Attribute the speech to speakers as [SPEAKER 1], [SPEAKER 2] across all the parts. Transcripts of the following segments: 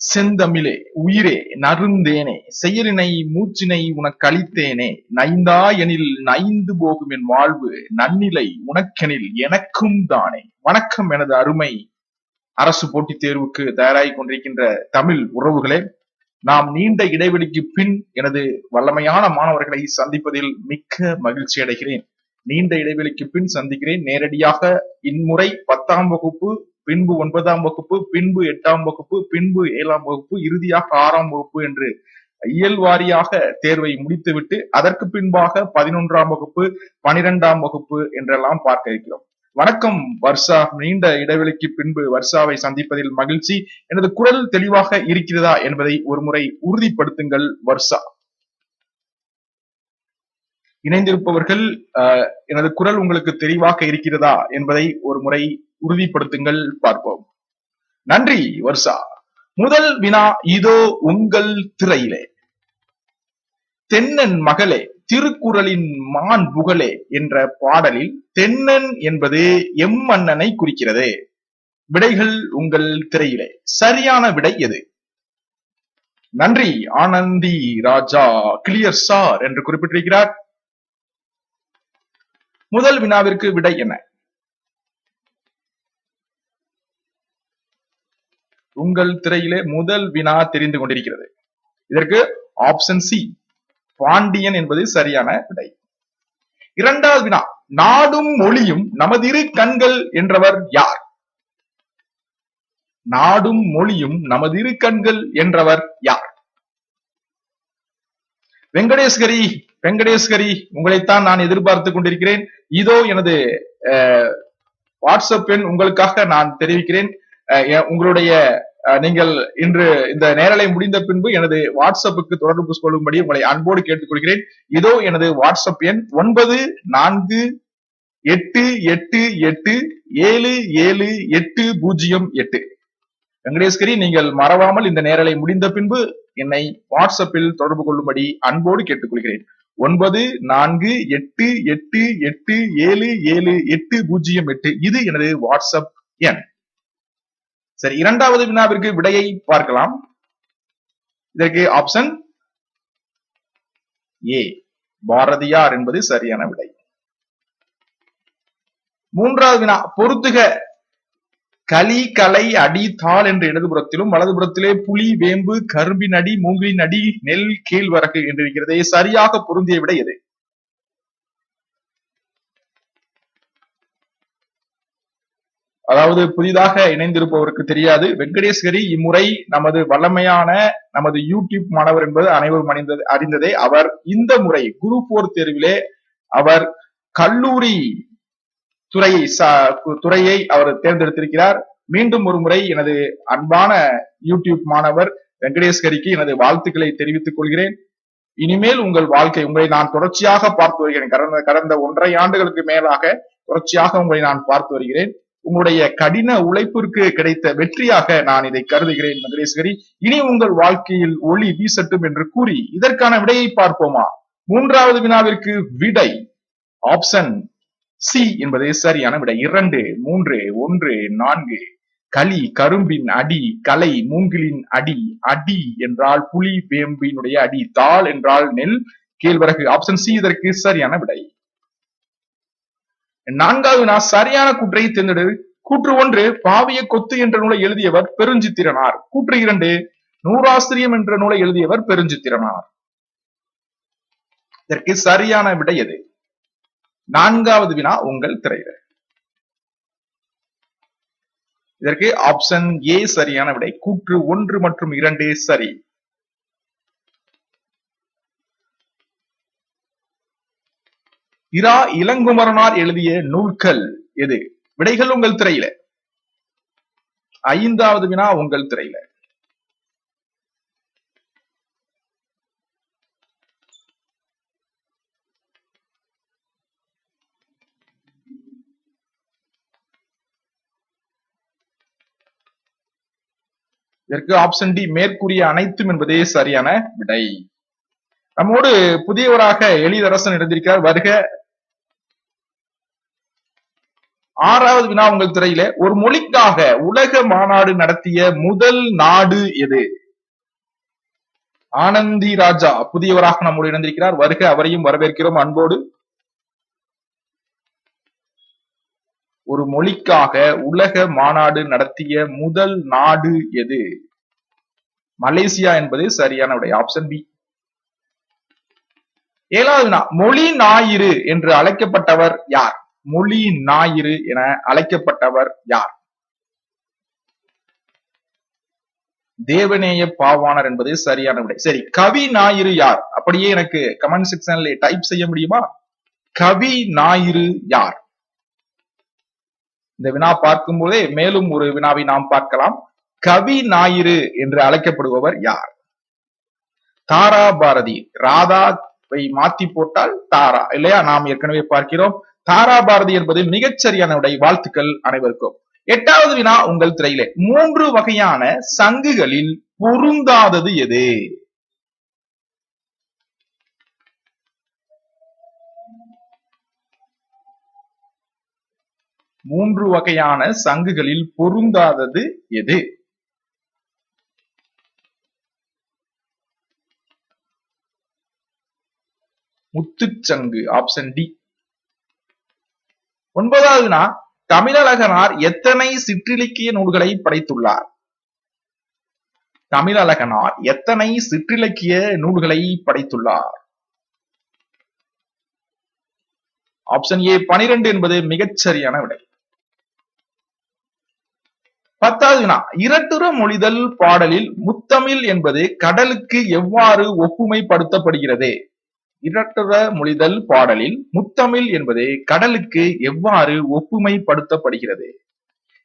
[SPEAKER 1] செந்தமிழே உயிரே நருந்தேனே செயலினை மூச்சினை உனக்கு அளித்தேனே நைந்தா எனில் நைந்து போகும் என் வாழ்வு நன்னிலை உனக்கெனில் எனக்கும் தானே. வணக்கம் எனது அருமை அரசு போட்டித் தேர்வுக்கு தயாராகி கொண்டிருக்கின்ற தமிழ் உறவுகளே நாம் நீண்ட இடைவெளிக்கு பின் எனது வல்லமையான மாணவர்களை சந்திப்பதில் மிக்க மகிழ்ச்சி அடைகிறேன். நீண்ட இடைவெளிக்கு பின் சந்திக்கிறேன். நேரடியாக இம்முறை பத்தாம் வகுப்பு பின்பு ஒன்பதாம் வகுப்பு பின்பு எட்டாம் வகுப்பு பின்பு ஏழாம் வகுப்பு இறுதியாக ஆறாம் வகுப்பு என்று இயல் வாரியாக தேர்வை முடித்துவிட்டு அதற்கு பின்பாக பதினொன்றாம் வகுப்பு பனிரெண்டாம் வகுப்பு என்றெல்லாம் பார்க்க இருக்கிறோம். வணக்கம் வர்ஷா. நீண்ட இடைவெளிக்கு பின்பு வர்ஷாவை சந்திப்பதில் மகிழ்ச்சி. எனது குரல் தெளிவாக இருக்கிறதா என்பதை ஒரு முறை உறுதிப்படுத்துங்கள் வர்ஷா. இணைந்திருப்பவர்கள் அஹ், எனது குரல் உங்களுக்கு தெளிவாக இருக்கிறதா என்பதை ஒரு முறை உறுதிப்படுத்துங்கள் பார்ப்போம். நன்றி வர்ஷா. முதல் வினா இதோ உங்கள் திரையிலே. தென்னன் மகளே திருக்குறளின் மான் புகழே என்ற பாடலில் தென்னன் என்பது எம் மன்னனை குறிக்கிறது. விடைகள் உங்கள் திரையிலே. சரியான விடை எது? நன்றி ஆனந்தி ராஜா கிளியர் சார் என்று குறிப்பிட்டிருக்கிறார். முதல் வினாவிற்கு விடை என்ன? உங்கள் திரையிலே முதல் வினா தெரிந்து கொண்டிருக்கிறது. இதற்கு ஆப்ஷன் சி பாண்டியன் என்பது சரியான விடை. இரண்டாவது வினா நாடும் மொழியும் நமது இரு கண்கள் என்றவர் யார்? நாடும் மொழியும் நமது இரு கண்கள் என்றவர் யார்? வெங்கடேஸ்கரி வெங்கடேஸ்கரி உங்களைத்தான் நான் எதிர்பார்த்து கொண்டிருக்கிறேன். இதோ எனது அஹ், வாட்ஸ்அப் எண் உங்களுக்காக நான் தெரிவிக்கிறேன். உங்களுடைய நீங்கள் இன்று இந்த நேரலை முடிந்த பின்பு எனது வாட்ஸ்அப்புக்கு தொடர்பு கொள்ளும்படி உங்களை அன்போடு கேட்டுக்கொள்கிறேன். இதோ எனது வாட்ஸ்அப் எண் ஒன்பது நான்கு எட்டு எட்டு எட்டு ஏழு ஏழு எட்டு பூஜ்ஜியம் எட்டு. வெங்கடேஸ்கரி நீங்கள் மறவாமல் இந்த நேரலை முடிந்த பின்பு என்னை வாட்ஸ்அப்பில் தொடர்பு கொள்ளும்படி அன்போடு கேட்டுக்கொள்கிறேன். ஒன்பது நான்கு எட்டு எட்டு எட்டு ஏழு ஏழு எட்டு பூஜ்ஜியம் எட்டு. இது எனது வாட்ஸ்அப் எண். சரி இரண்டாவது வினாவிற்கு விடையை பார்க்கலாம். இதற்கு ஆப்ஷன் ஏ பாரதியார் என்பது சரியான விடை. மூன்றாவது வினா பொருத்துக. களி கலை அடி தாள் என்ற இடதுபுறத்திலும் வலதுபுறத்திலே புலி வேம்பு கரும்பின் அடி மூங்கிலின் அடி நெல் கேழ்வரகு என்று இருக்கிறது சரியாக பொருந்திய விடை எது? அதாவது புதிதாக இணைந்திருப்பவருக்கு தெரியாது. வெங்கடேஸ்வரி இம்முறை நமது வல்லமையான நமது யூடியூப் மாணவர் என்பது அனைவரும் அணிந்தது அறிந்ததே. அவர் இந்த முறை குரு போர் தேர்விலே அவர் கல்லூரி துறையை துறையை அவர் தேர்ந்தெடுத்திருக்கிறார். மீண்டும் ஒரு முறை எனது அன்பான யூடியூப் மாணவர் வெங்கடேஸ்வரிக்கு எனது வாழ்த்துக்களை தெரிவித்துக் கொள்கிறேன். இனிமேல் உங்கள் வாழ்க்கை உங்களை நான் தொடர்ச்சியாக பார்த்து வருகிறேன். கடந்த கடந்த ஒன்றரை ஆண்டுகளுக்கு மேலாக தொடர்ச்சியாக உங்களை நான் பார்த்து வருகிறேன். உங்களுடைய கடின உழைப்பிற்கு கிடைத்த வெற்றியாக நான் இதை கருதுகிறேன் மகேஸ்வரி இனி உங்கள் வாழ்க்கையில் ஒளி வீசட்டும் என்று கூறி இதற்கான விடையை பார்ப்போமா? மூன்றாவது வினாவிற்கு விடை. ஆப்ஷன் சி என்பது சரியான விடை. இரண்டு மூன்று ஒன்று நான்கு. களி கரும்பின் அடி கலை மூங்கிலின் அடி அடி என்றால் புலி வேம்பினுடைய அடி தாள் என்றால் நெல். கேழ்வரகு ஆப்ஷன் சி இதற்கு சரியான விடை. நான்காவது நான் சரியான கூற்றை தேர்ந்தெடு கூற்று ஒன்று பாவிய கொத்து என்ற நூலை எழுதியவர் பெருஞ்சித்திரனார். கூற்று இரண்டு நூறாசிரியம் என்ற நூலை எழுதியவர் பெருஞ்சித்திரனார். இதற்கு சரியான விடை எது? நான்காவது வினா உங்கள் திரையில இதற்கு ஆப்ஷன் ஏ சரியான விடை. கூற்று ஒன்று மற்றும் இரண்டு சரி. இரா இளங்குமரனார் எழுதிய நூல்கள் எது? விடைகள் உங்கள் திரையில. ஐந்தாவது வினா உங்கள் திரையில. இதற்கு ஆப்ஷன் டி மேற்கூறிய அனைத்தும் என்பதே சரியான விடை. நம்மோடு புதியவராக எளிதரசன் இருந்திருக்கிறார் வருக ஆறாவது வினா உங்கள் திரையில ஒரு மொழிக்காக உலக மாநாடு நடத்திய முதல் நாடு எது? ஆனந்தி ராஜா புதியவராக நம்முடைய இணைந்திருக்கிறார். வருக அவரையும் வரவேற்கிறோம் அன்போடு. ஒரு மொழிக்காக உலக மாநாடு நடத்திய முதல் நாடு எது? மலேசியா என்பது சரியான விடை ஆப்ஷன் பி ஏழாவது மொழி ஞாயிறு என்று அழைக்கப்பட்டவர் யார்? மொழி ஞாயிறு என அழைக்கப்பட்டவர் யார்? தேவநேய பாவாணர் என்பது சரியான விடை. சரி கவி ஞாயிறு யார்? அப்படியே எனக்கு கமெண்ட் செக்ஷன்ல டைப் செய்ய முடியுமா? கவி ஞாயிறு யார்? இந்த வினா பார்க்கும் போதே மேலும் ஒரு வினாவை நாம் பார்க்கலாம். கவி ஞாயிறு என்று அழைக்கப்படுபவர் யார்? தாரா பாரதி. ராதாவை மாத்தி போட்டால் தாரா. இல்லையா? நாம் ஏற்கனவே பார்க்கிறோம். தாரா பாரதி என்பது மிகச்சரியான உடைய வாழ்த்துக்கள் அனைவருக்கும். எட்டாவது வினா உங்கள் திரையிலே. மூன்று வகையான சங்குகளில் பொருந்தாதது எது? மூன்று வகையான சங்குகளில் பொருந்தாதது எது? முத்துச்சங்கு ஆப்ஷன் டி. ஒன்பதாவதுனா தமிழழகனார் எத்தனை சிற்றிலக்கிய நூல்களை படைத்துள்ளார்? தமிழழகனார் எத்தனை சிற்றிலக்கிய நூல்களை படைத்துள்ளார்? ஆப்ஷன் ஏ பனிரெண்டு என்பது மிகச்சரியான விடை. பத்தாவது இரட்டுற மொழிதல் பாடலில் முத்தமிழ் என்பது கடலுக்கு எவ்வாறு ஒப்புமைப்படுத்தப்படுகிறது? இரட்டுற மொழிதல் பாடலில் முத்தமிழ் என்பது கடலுக்கு எவ்வாறு ஒப்புமைப்படுத்தப்படுகிறது?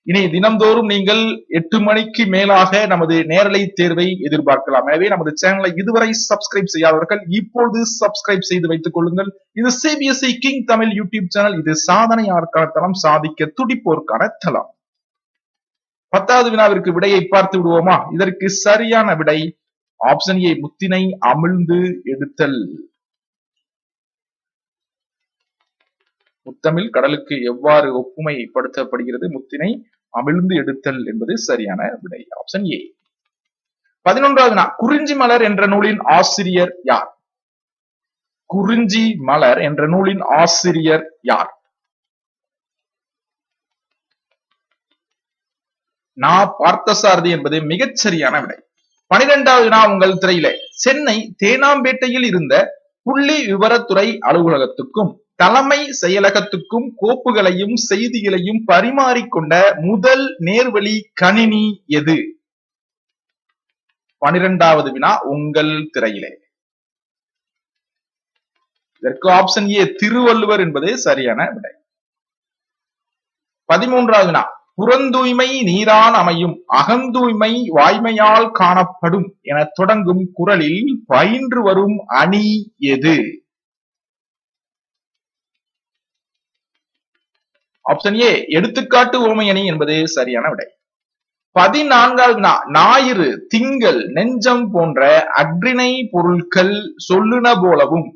[SPEAKER 1] இனி தினம்தோறும் நீங்கள் எட்டு மணிக்கு மேலாக நமது நேரலை தேர்வை எதிர்பார்க்கலாம். எனவே நமது சேனலை இதுவரை சப்ஸ்கிரைப் செய்யாதவர்கள் இப்பொழுது சப்ஸ்கிரைப் செய்து வைத்துக் கொள்ளுங்கள். இது CBSE king Tamil YouTube channel இது சாதனையாருக்கான தளம். சாதிக்க துடிப்போர்க்கான தளம். பத்தாவது வினாவிற்கு விடையை பார்த்து விடுவோமா? இதற்கு சரியான விடை. ஆப்ஷன் ஏ முத்தினை அமிழ்ந்து எடுத்தல். முத்தமிழ் கடலுக்கு எவ்வாறு ஒப்புமைப்படுத்தப்படுகிறது முத்தினை அமிழ்ந்து எடுத்தல் என்பது சரியான விடை. ஆப்ஷன் ஏ பதினொன்றாவது வினா குறிஞ்சி மலர் என்ற நூலின் ஆசிரியர் யார்? குறிஞ்சி மலர் என்ற நூலின் ஆசிரியர் யார்? நான் பார்த்தசாரதி என்பது மிகச்சரியான விடை. பனிரெண்டாவது வினா உங்கள் திரையில. சென்னை தேனாம்பேட்டையில் இருந்த புள்ளி விவரத்துறை அலுவலகத்துக்கும் தலைமை செயலகத்துக்கும் கோப்புகளையும் செய்திகளையும் பரிமாறிக்கொண்ட முதல் நேர்வழி கணினி எது? பனிரெண்டாவது வினா உங்கள் திரையிலே. இதற்கு ஆப்ஷன் ஏ திருவள்ளுவர் என்பது சரியான விடை. பதிமூன்றாவது வினா புறந்தூய்மை நீரான் அமையும் அகந்தூய்மை வாய்மையால் காணப்படும் என தொடங்கும் குரலில் பயின்று வரும் அணி எது? ஆப்ஷன் ஏ எடுத்துக்காட்டு ஓமையணி என்பது சரியான விடை. பதினான்காவது ஞாயிறு திங்கள் நெஞ்சம் போன்ற அக்ரிணை பொருட்கள் சொல்லுன போலவும்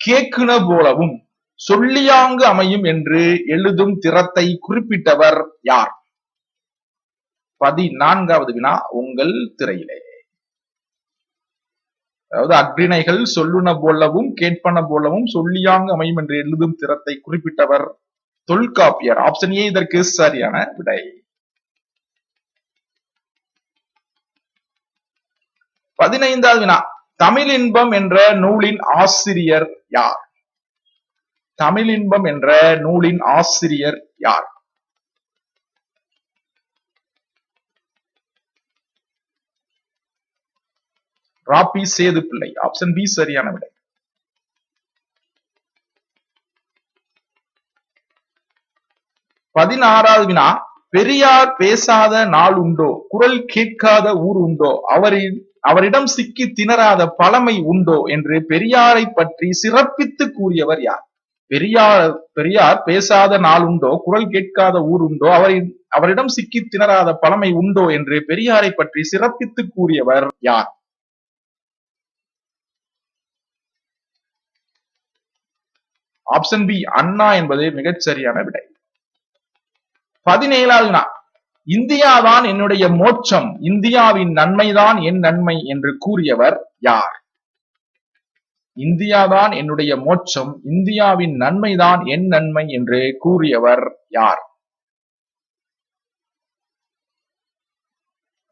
[SPEAKER 1] கேக்குன போலவும் சொல்லியாங்கு அமையும் என்று எழுதும் திறத்தை குறிப்பிட்டவர் யார்? பதினான்காவது வினா உங்கள் திரையிலே. அதாவது அக்ரிணைகள் சொல்லுன போலவும் கேட்பன போலவும் சொல்லியாங்கு அமையும் என்று எழுதும் திறத்தை குறிப்பிட்டவர் தொல்காப்பியர். ஆப்ஷன் ஏ இதற்கு சரியான விடை. பதினைந்தாவது வினா. தமிழின்பம் என்ற நூலின் ஆசிரியர் யார்? தமிழ் இன்பம் என்ற நூலின் ஆசிரியர் யார்? ராபி சேது பிள்ளை ஆப்ஷன் பி சரியான விடை. பதினாறாவது வினா பெரியார் பேசாத நாள் உண்டோ? குரல் கேட்காத ஊர் உண்டோ? அவரின் அவரிடம் சிக்கி திணறாத பழமை உண்டோ? என்று பெரியாரை பற்றி சிறப்பித்து கூறியவர் யார்? பெரியார் பெரியார் பேசாத நாள் உண்டோ? குரல் கேட்காத ஊர் உண்டோ? அவரின் அவரிடம் சிக்கி திணறாத பழமை உண்டோ? என்று பெரியாரை பற்றி சிறப்பித்து கூறியவர் யார்? ஆப்ஷன் பி அண்ணா என்பது மிகச் சரியான விடை. பதினேழாவது வினா இந்தியாதான் என்னுடைய மோட்சம். இந்தியாவின் நன்மைதான் என் நன்மை என்று கூறியவர் யார்? இந்தியாதான் என்னுடைய மோட்சம். இந்தியாவின் நன்மைதான் என் நன்மை என்று கூறியவர் யார்?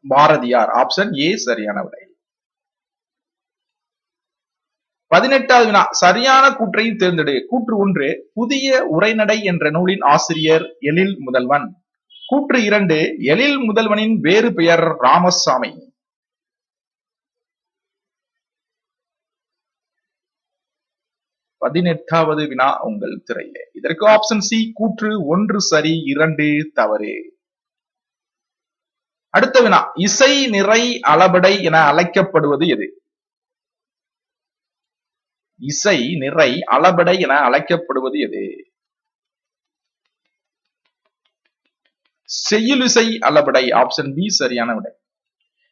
[SPEAKER 1] பாரதியார். ஆப்ஷன் ஏ சரியான விடை. பதினெட்டாவது வினா சரியான கூற்றையும் தேர்ந்தெடு. கூற்று ஒன்று புதிய உரைநடை என்ற நூலின் ஆசிரியர் எழில் முதல்வன். கூற்று இரண்டு எழில் முதல்வனின் வேறு பெயர் ராமசாமி. பதினெட்டாவது வினா உங்கள் திரையிலே. இதற்கு ஆப்ஷன் சி கூற்று ஒன்று சரி இரண்டு தவறு. அடுத்த வினா இசை நிறை அளபடை என அழைக்கப்படுவது எது? இசை நிறை அளபடை என அழைக்கப்படுவது எது? செய்யுளிசை அளபடை ஆப்ஷன் பி சரியான விடை.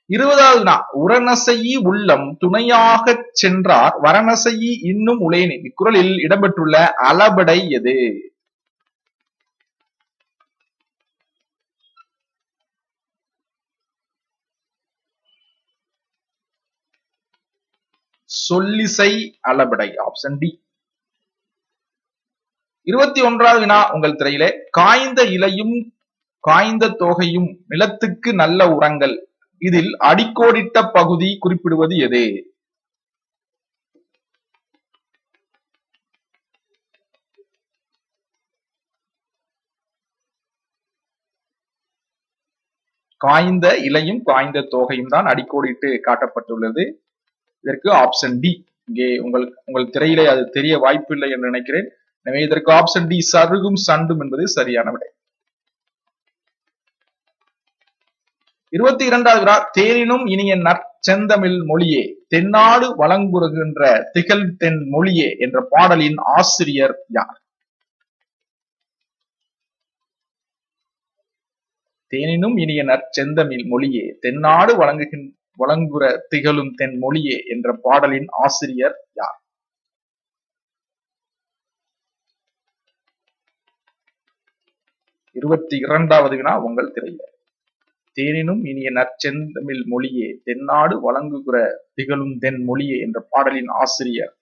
[SPEAKER 1] இருபதாவது வினா உரநசையி உள்ளம் துணையாக சென்றார் வரணசையி இன்னும் உலேனி இக்குறளில் இடம்பெற்றுள்ள அளபடை எது? சொல்லிசை அளபடை ஆப்ஷன் டி இருபத்தி ஒன்றாவது வினா உங்கள் திரையிலே. காய்ந்த இலையும் காய்ந்த தோகையும் நிலத்துக்கு நல்ல உரங்கள். இதில் அடிக்கோடிட்ட பகுதி குறிப்பிடுவது எது? காய்ந்த இலையும் காய்ந்த தோகையும் தான் அடிக்கோடிட்டு காட்டப்பட்டுள்ளது. இதற்கு ஆப்ஷன் டி இங்கே உங்களுக்கு உங்கள் திரையிலே அது தெரிய வாய்ப்பில்லை என்று நினைக்கிறேன். எனவே இதற்கு ஆப்ஷன் டி சருகும் சண்டும் என்பது சரியான விடை. இருபத்தி இரண்டாவது வினா தேனினும் இனிய நற்செந்தமிழ் மொழியே தென்னாடு வழங்குகின்ற திகழ் தென் மொழியே என்ற பாடலின் ஆசிரியர் யார்? தேனினும் இனிய நற்செந்தமிழ் மொழியே தென்னாடு வழங்குகின்ற வழங்குற திகழும் தென் மொழியே என்ற பாடலின் ஆசிரியர் யார்? இருபத்தி இரண்டாவது வினா உங்கள் திரையில. தேனினும் இனிய நற்செந்தமிழ் மொழியே தென்னாடு வழங்குகிற திகழும் தென் மொழியே என்ற பாடலின் ஆசிரியர்.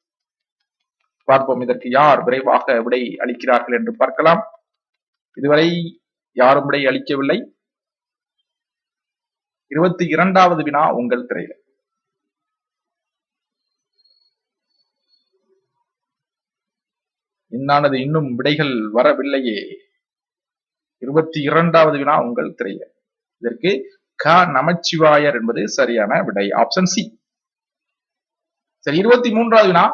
[SPEAKER 1] பார்ப்போம் இதற்கு யார் விரைவாக விடை அளிக்கிறார்கள் என்று பார்க்கலாம். இதுவரை யாரும் விடை அளிக்கவில்லை. இருபத்தி இரண்டாவது வினா உங்கள் திரையில. இன்னானது இன்னும் விடைகள் வரவில்லையே. இருபத்தி இரண்டாவது வினா உங்கள் திரையில. இதற்கு க நமச்சிவாயர் என்பது சரியான விடை. ஆப்ஷன் சி சரி இருபத்தி மூன்றாவது வினா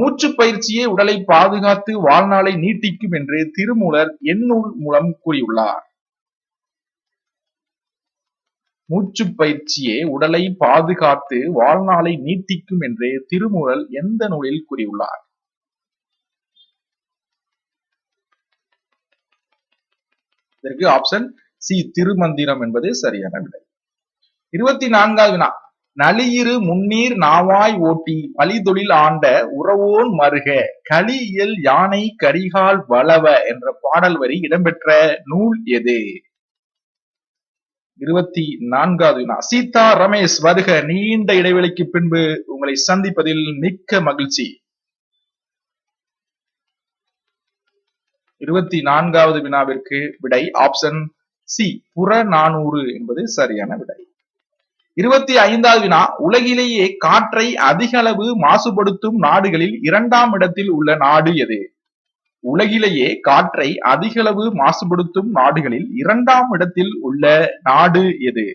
[SPEAKER 1] மூச்சு பயிற்சியே உடலை பாதுகாத்து வாழ்நாளை நீட்டிக்கும் என்று திருமூலர் எண்ணூல் மூலம் கூறியுள்ளார். மூச்சு பயிற்சியே உடலை பாதுகாத்து வாழ்நாளை நீட்டிக்கும் என்று திருமூலர் எந்த நூலில் கூறியுள்ளார்? இதற்கு ஆப்ஷன் சி திருமந்திரம் என்பது சரியான விடை. இருபத்தி நான்காவது வினா. நலியிரு முன்னீர் நாவாய் ஓட்டி வழிதொழில் ஆண்ட உறவோன் மருக கலியில் யானை கரிகால் வளவ என்ற பாடல் வரி இடம்பெற்ற நூல் எது? இருபத்தி நான்காவது வினா சீதா ரமேஷ் வருக நீண்ட இடைவெளிக்கு பின்பு உங்களை சந்திப்பதில் மிக்க மகிழ்ச்சி. இருபத்தி நான்காவது வினாவிற்கு விடை ஆப்ஷன் சி புறநானூறு என்பது சரியான விடை. இருபத்தி ஐந்தாவது வினா உலகிலேயே காற்றை அதிக அளவு மாசுபடுத்தும் நாடுகளில் இரண்டாம் இடத்தில் உள்ள நாடு எது? உலகிலேயே காற்றை அதிகளவு மாசுபடுத்தும் நாடுகளில் இரண்டாம் இடத்தில் உள்ள நாடு எது?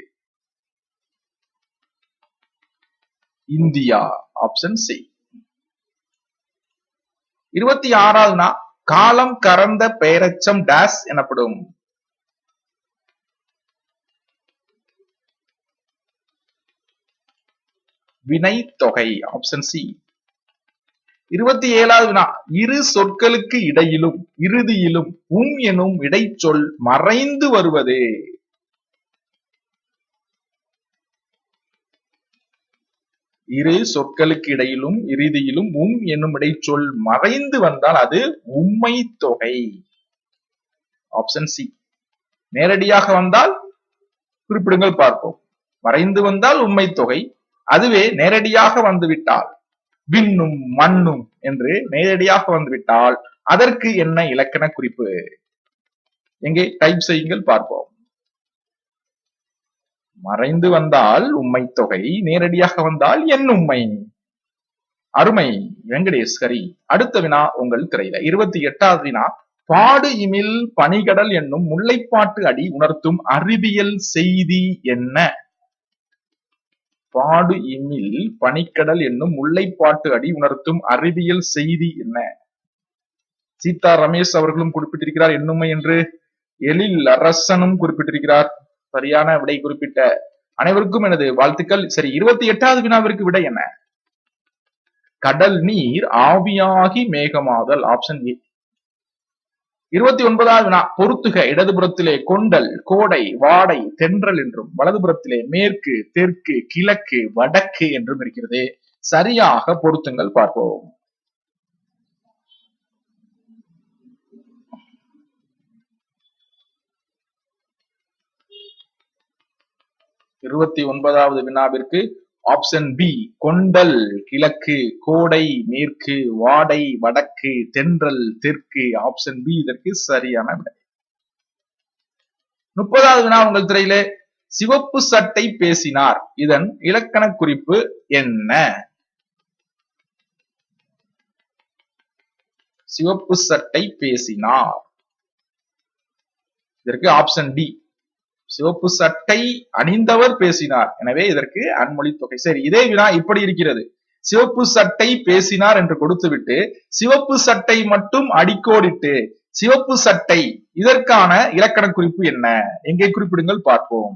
[SPEAKER 1] இந்தியா. ஆப்ஷன் சி இருபத்தி ஆறாவதுனா காலம் கறந்த பெயரச்சம் டேஸ் எனப்படும். வினை தொகை ஆப்ஷன் சி இருபத்தி ஏழாவது வினா. இரு சொற்களுக்கு இடையிலும் இறுதியிலும் உம் எனும் இடைச்சொல் மறைந்து வருவது. இரு சொற்களுக்கு இடையிலும் இறுதியிலும் உம் என்னும் இடைச்சொல் மறைந்து வந்தால் அது உண்மை தொகை. ஆப்ஷன் சி நேரடியாக வந்தால் குறிப்பிடுங்கள் பார்ப்போம். மறைந்து வந்தால் உண்மை தொகை. அதுவே நேரடியாக வந்துவிட்டால். விண்ணும் மண்ணும் என்று நேரடியாக வந்துவிட்டால் அதற்கு என்ன இலக்கண குறிப்பு? எங்கே? டைப் செய்யுங்கள் பார்ப்போம். மறைந்து வந்தால் உண்மை தொகை நேரடியாக வந்தால் என் உண்மை அருமை வெங்கடேஷ் ஹரி அடுத்த வினா உங்கள் திரையில. இருபத்தி எட்டாவது வினா பாடு இமில் பனிகடல் என்னும் முல்லைப்பாட்டு அடி உணர்த்தும் அறிவியல் செய்தி என்ன? பாடு இமில் பனிக்கடல் என்னும் முல்லைப்பாட்டு அடி உணர்த்தும் அறிவியல் செய்தி என்ன? சீதா ரமேஷ் அவர்களும் குறிப்பிட்டிருக்கிறார் என்னுமை என்று. எழில் அரசனும் குறிப்பிட்டிருக்கிறார். சரியான விடை குறிப்பிட்ட அனைவருக்கும் எனது வாழ்த்துக்கள். சரி இருபத்தி எட்டாவது வினாவிற்கு விடை என்ன? கடல் நீர் ஆவியாகி மேகமாதல் ஆப்ஷன் ஏ இருபத்தி ஒன்பதாவது வினா பொருத்துக இடதுபுறத்திலே கொண்டல் கோடை வாடை தென்றல் என்றும் வலதுபுறத்திலே மேற்கு தெற்கு கிழக்கு வடக்கு என்றும் இருக்கிறது. சரியாக பொருத்துங்கள் பார்ப்போம். இருபத்தி ஒன்பதாவது வினாவிற்கு ஆப்ஷன் பி கொண்டல் கிழக்கு கோடை மேற்கு வாடை வடக்கு தென்றல் தெற்கு. ஆப்ஷன் பி இதற்கு சரியான விடை. முப்பதாவது வினா உங்கள் திரையிலே சிவப்பு சட்டை பேசினார். இதன் இலக்கண குறிப்பு என்ன? சிவப்பு சட்டை பேசினார். இதற்கு ஆப்ஷன் டி சிவப்பு சட்டை அணிந்தவர் பேசினார். எனவே இதற்கு அன்மொழி தொகை. சரி இதே வினா இப்படி இருக்கிறது. சிவப்பு சட்டை பேசினார் என்று கொடுத்துவிட்டு சிவப்பு சட்டை மட்டும் அடிக்கோடிட்டு சிவப்பு சட்டை இதற்கான இலக்கண குறிப்பு என்ன? எங்கே குறிப்பிடுங்கள் பார்ப்போம்.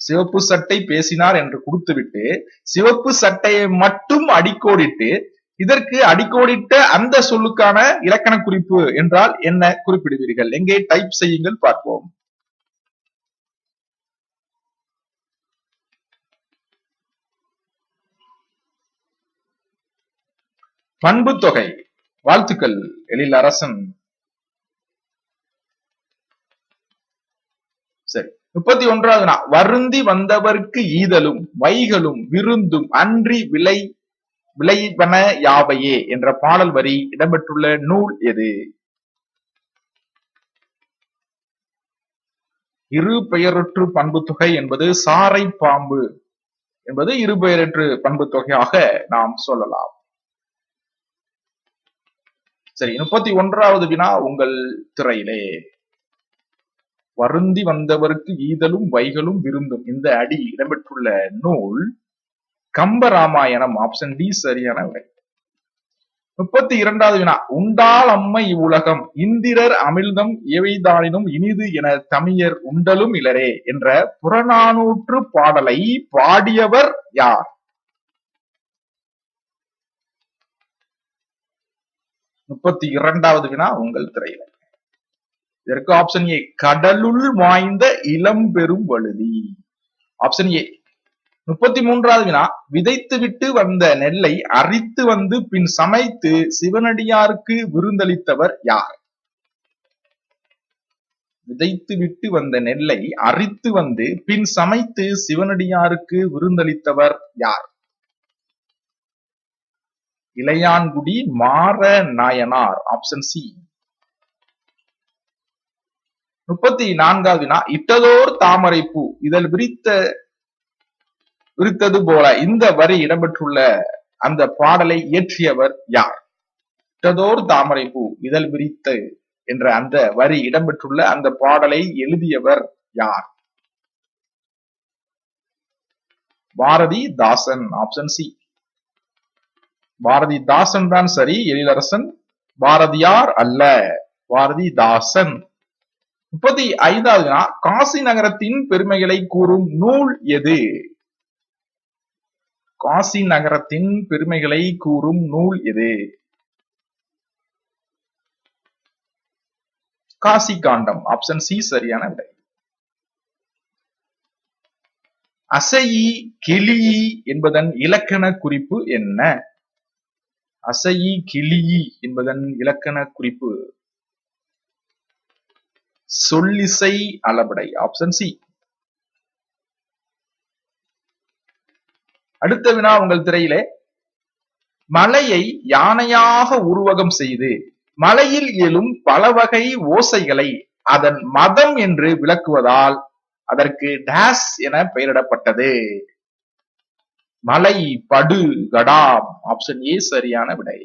[SPEAKER 1] சிவப்பு சட்டை பேசினார் என்று கொடுத்துவிட்டு சிவப்பு சட்டையை மட்டும் அடிக்கோடிட்டு இதற்கு அடிக்கோடிட்ட அந்த சொல்லுக்கான இலக்கண குறிப்பு என்றால் என்ன குறிப்பிடுவீர்கள்? எங்கே டைப் செய்யுங்கள் பார்ப்போம். பண்பு தொகை வாழ்த்துக்கள் எழில் அரசன். சரி முப்பத்தி ஒன்றாவது நான் வருந்தி வந்தவர்க்கு ஈதலும் வைகளும் விருந்தும் அன்றி விலை விளைவன யாவையே என்ற பாடல் வரி இடம்பெற்றுள்ள நூல் எது? இரு பெயரற்று பண்பு தொகை என்பது சாரை பாம்பு என்பது இரு பெயரற்று பண்பு தொகையாக நாம் சொல்லலாம். சரி முப்பத்தி ஒன்றாவது வினா உங்கள் திரையிலே. வருந்தி வந்தவருக்கு ஈதலும் வைகளும் விருந்தும். இந்த அடி இடம்பெற்றுள்ள நூல் கம்ப ராமாயணம் ஆப்ஷன் டி சரியான விடை. முப்பத்தி இரண்டாவது வினா உண்டால் அம்மை இவ்வுலகம் இந்திரர் அமிழ்தம் எவைதானினும் இனிது என தமிழர் உண்டலும் இலரே என்ற புறநானூற்று பாடலை பாடியவர் யார்? முப்பத்தி இரண்டாவது வினா உங்கள் திரையில. இதற்கு ஆப்ஷன் ஏ கடலுள் வாய்ந்த இளம் பெரும் வழுதி. ஆப்ஷன் ஏ முப்பத்தி மூன்றாவது வினா விதைத்து விட்டு வந்த நெல்லை அரித்து வந்து பின் சமைத்து சிவனடியாருக்கு விருந்தளித்தவர் யார்? விதைத்து விட்டு வந்த நெல்லை அரித்து வந்து பின் சமைத்து சிவனடியாருக்கு விருந்தளித்தவர் யார்? இளையான்குடி மாற நாயனார் ஆப்ஷன் சி முப்பத்தி நான்காவது வினா இட்டதோர் தாமரை பூ. இதழ் விரித்த விரித்தது போல இந்த வரி இடம்பெற்றுள்ள அந்த பாடலை இயற்றியவர் யார்? இட்டதோர் தாமரை பூ இதழ் விரித்த என்ற அந்த வரி இடம்பெற்றுள்ள அந்த பாடலை எழுதியவர் யார்? பாரதி தாசன் ஆப்ஷன் சி பாரதி தாசன் தான் சரி எழிலரசன். பாரதியார் அல்ல பாரதி தாசன் முப்பத்தி ஐந்தாவதுனா காசி நகரத்தின் பெருமைகளை கூறும் நூல் எது? காசி நகரத்தின் பெருமைகளை கூறும் நூல் எது? காசி காண்டம் ஆப்ஷன் சி சரியான விடை. அசையி கிளி என்பதன் இலக்கண குறிப்பு என்ன? அசையி கிளியி என்பதன் இலக்கண குறிப்பு. சொல்லிசை அளபடை ஆப்ஷன் சி அடுத்த வினா உங்கள் திரையிலே. மலையை யானையாக உருவகம் செய்து மலையில் எழும் பல வகை ஓசைகளை அதன் மதம் என்று விளக்குவதால் அதற்கு டேஸ் என பெயரிடப்பட்டது. மலை படு கடாம் ஆப்ஷன் ஏ சரியான விடை.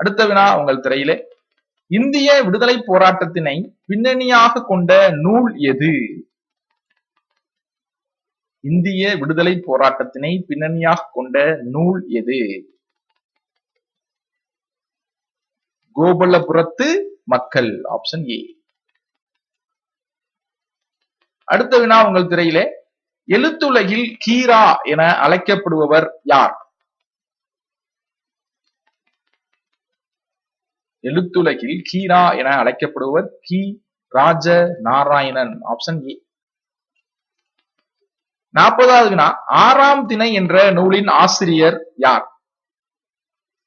[SPEAKER 1] அடுத்த வினா உங்கள் திரையிலே. இந்திய விடுதலை போராட்டத்தினை பின்னணியாக கொண்ட நூல் எது? இந்திய விடுதலை போராட்டத்தினை பின்னணியாக கொண்ட நூல் எது? கோபலபுரத்து மக்கள் ஆப்ஷன் ஏ அடுத்த வினா உங்கள் திரையிலே எழுத்துலகில் கீரா என அழைக்கப்படுபவர் யார்? எழுத்துலகில் கீரா என அழைக்கப்படுவர் கி. ராஜ நாராயணன் ஆப்ஷன் ஏ நாற்பதாவது வினா ஆறாம் திணை என்ற நூலின் ஆசிரியர் யார்?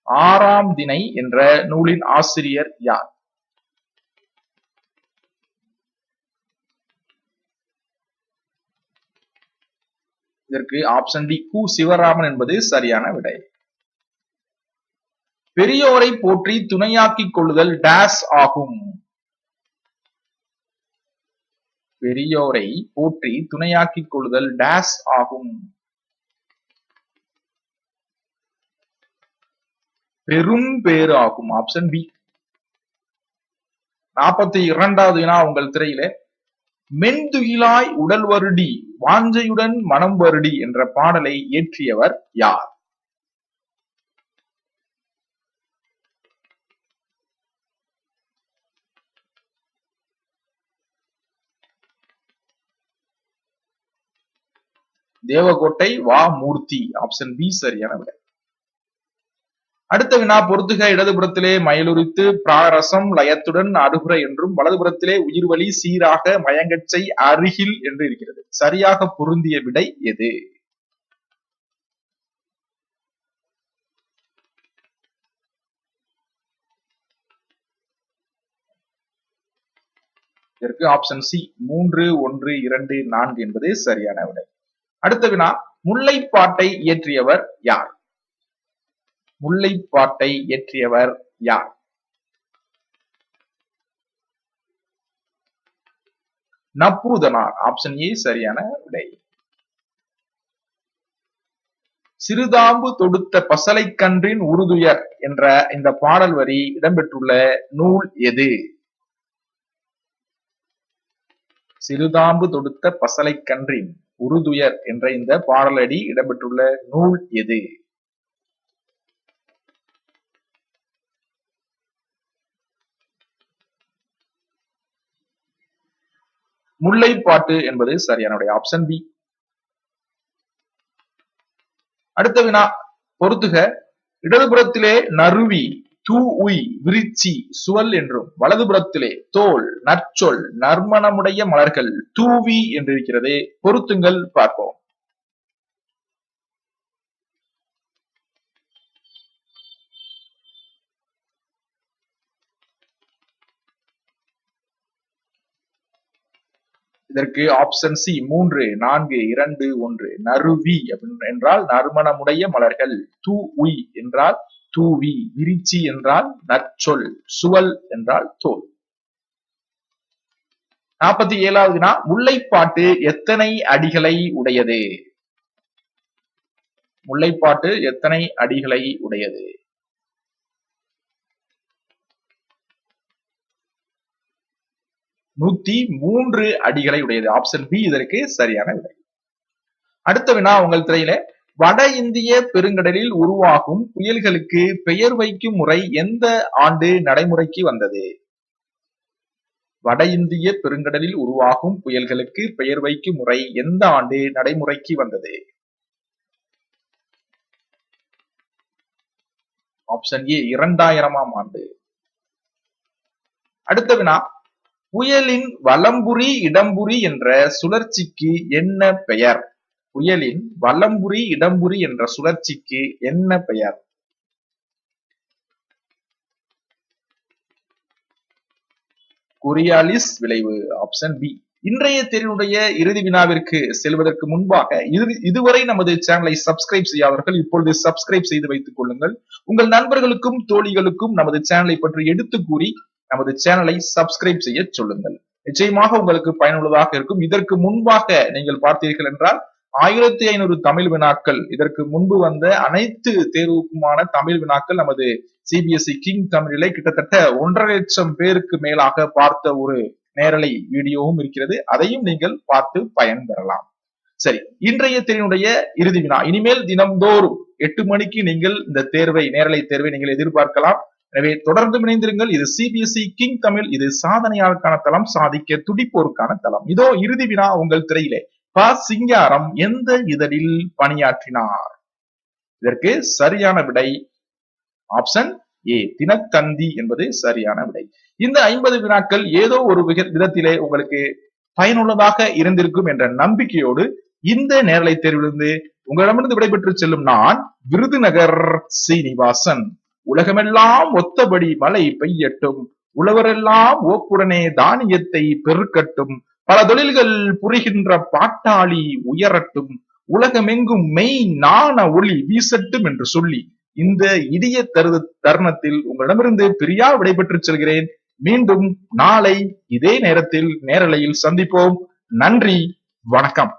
[SPEAKER 1] ஆறாம் திணை என்ற நூலின் ஆசிரியர் யார்? இதற்கு ஆப்ஷன் டி கு சிவராமன் என்பது சரியான விடை. பெரியோரை போற்றி துணையாக்கிக் கொள்ளுதல் டேஸ் ஆகும். பெரியோரை போற்றி துணையாக்கிக் கொள்ளுதல் டேஸ் ஆகும். பெரும் பேரு ஆகும் ஆப்ஷன் பி நாற்பத்தி இரண்டாவது வினா உங்கள் திரையில. மென்துயிலாய் உடல் வருடி வாஞ்சையுடன் மனம் வருடி என்ற பாடலை இயற்றியவர் யார்? தேவகோட்டை வா மூர்த்தி ஆப்ஷன் பி சரியான விடை. அடுத்த வினா பொறுத்துக. இடதுபுறத்திலே மயிலுரித்து பிராரசம் லயத்துடன் அருகுற என்றும் வலதுபுறத்திலே உயிர்வழி சீராக மயங்கச்சை அருகில் என்று இருக்கிறது. சரியாக பொருந்திய விடை எது? இதற்கு ஆப்ஷன் சி மூன்று ஒன்று இரண்டு நான்கு என்பது சரியான விடை. அடுத்த வினா முல்லைப்பாட்டை இயற்றியவர் யார்? முல்லைப்பாட்டை இயற்றியவர் யார்? நப்பூதனார் ஆப்ஷன் ஏ சரியான விடை. சிறுதாம்பு தொடுத்த பசலை கன்றின் உருதுயர் என்ற இந்த பாடல் வரி இடம்பெற்றுள்ள நூல் எது? சிறுதாம்பு தொடுத்த பசலை கன்றின் உருதுயர் என்ற இந்த பாடலடி இடம்பெற்றுள்ள நூல் எது? முல்லைப்பாட்டு என்பது சரியான ஆப்ஷன் பி அடுத்த வினா பொறுத்துக. இடதுபுறத்திலே நறுவி தூ உய் விரிச்சி சுவல் என்றும் வலதுபுறத்திலே தோல் நற்சொல் நர்மணமுடைய மலர்கள் தூவி என்றிருக்கிறது. பொருத்துங்கள் பார்ப்போம். இதற்கு ஆப்ஷன் சி மூன்று நான்கு இரண்டு ஒன்று. நறுவி என்றால் நறுமணமுடைய மலர்கள். தூ உய் என்றால் தூவி விரிச்சி என்றால் நற்சொல். சுவல் என்றால் தோல். நாற்பத்தி ஏழாவதுனா முல்லைப்பாட்டு எத்தனை அடிகளை உடையது? முல்லைப்பாட்டு எத்தனை அடிகளை உடையது? நூத்தி மூன்று அடிகளை உடையது. ஆப்ஷன் பி இதற்கு சரியான விடை. அடுத்த வினா உங்கள் திரையில. வட இந்திய பெருங்கடலில் உருவாகும் புயல்களுக்கு பெயர் வைக்கும் முறை எந்த ஆண்டு நடைமுறைக்கு வந்தது? வட இந்திய பெருங்கடலில் உருவாகும் புயல்களுக்கு பெயர் வைக்கும் முறை எந்த ஆண்டு நடைமுறைக்கு வந்தது? ஆப்ஷன் ஏ இரண்டாயிரமாம் ஆண்டு. அடுத்த வினா. புயலின் வலம்புரி இடம்புரி என்ற சுழற்சிக்கு என்ன பெயர்? புயலின் வலம்புரி இடம்புரி என்ற சுழற்சிக்கு என்ன பெயர்? குரியாலிஸ் விளைவு ஆப்ஷன் பி இன்றைய தேர்வுடைய இறுதி வினாவிற்கு செல்வதற்கு முன்பாக இதுவரை நமது சேனலை சப்ஸ்கிரைப் செய்யாதவர்கள் இப்பொழுது சப்ஸ்கிரைப் செய்து வைத்துக் கொள்ளுங்கள். உங்கள் நண்பர்களுக்கும் தோழிகளுக்கும் நமது சேனலை பற்றி எடுத்து கூறி நமது சேனலை சப்ஸ்கிரைப் செய்ய சொல்லுங்கள். நிச்சயமாக உங்களுக்கு பயனுள்ளதாக இருக்கும். இதற்கு முன்பாக நீங்கள் பார்த்தீர்கள் என்றால் ஆயிரத்தி ஐநூறு தமிழ் வினாக்கள் இதற்கு முன்பு வந்த அனைத்து தேர்வுக்குமான தமிழ் வினாக்கள் நமது சிபிஎஸ்இ கிங் தமிழிலே கிட்டத்தட்ட ஒன்றரை லட்சம் பேருக்கு மேலாக பார்த்த ஒரு நேரலை வீடியோவும் இருக்கிறது. அதையும் நீங்கள் பார்த்து பயன் பெறலாம். சரி இன்றைய தேர்வினுடைய இறுதி வினா. இனிமேல் தினம்தோறும் எட்டு மணிக்கு நீங்கள் இந்த தேர்வை நேரலை தேர்வை நீங்கள் எதிர்பார்க்கலாம். எனவே தொடர்ந்து இணைந்திருங்கள். இது சிபிஎஸ்இ கிங் தமிழ் இது சாதனையாளருக்கான தளம் சாதிக்க துடிப்போருக்கான தளம். இதோ இறுதி வினா உங்கள் திரையிலே. ப. சிங்காரம் எந்த இதழில் பணியாற்றினார்? இதற்கு சரியான விடை ஆப்ஷன் ஏ தினத்தந்தி என்பது சரியான விடை. இந்த ஐம்பது வினாக்கள் ஏதோ ஒரு விதத்திலே உங்களுக்கு பயனுள்ளதாக இருந்திருக்கும் என்ற நம்பிக்கையோடு இந்த நேரலை தேர்விலிருந்து உங்களிடமிருந்து விடைபெற்று செல்லும் நான் விருதுநகர் சீனிவாசன். உலகமெல்லாம் ஒத்தபடி மழை பெய்யட்டும். உழவரெல்லாம் ஓக்குடனே தானியத்தை பெருக்கட்டும். பல தொழில்கள் புரிகின்ற பாட்டாளி உயரட்டும். உலகமெங்கும் மெய் நாண ஒளி வீசட்டும் என்று சொல்லி இந்த இடிய தரு தருணத்தில் உங்களிடமிருந்து பிரியா விடைபெற்று செல்கிறேன். மீண்டும் நாளை இதே நேரத்தில் நேரலையில் சந்திப்போம். நன்றி வணக்கம்.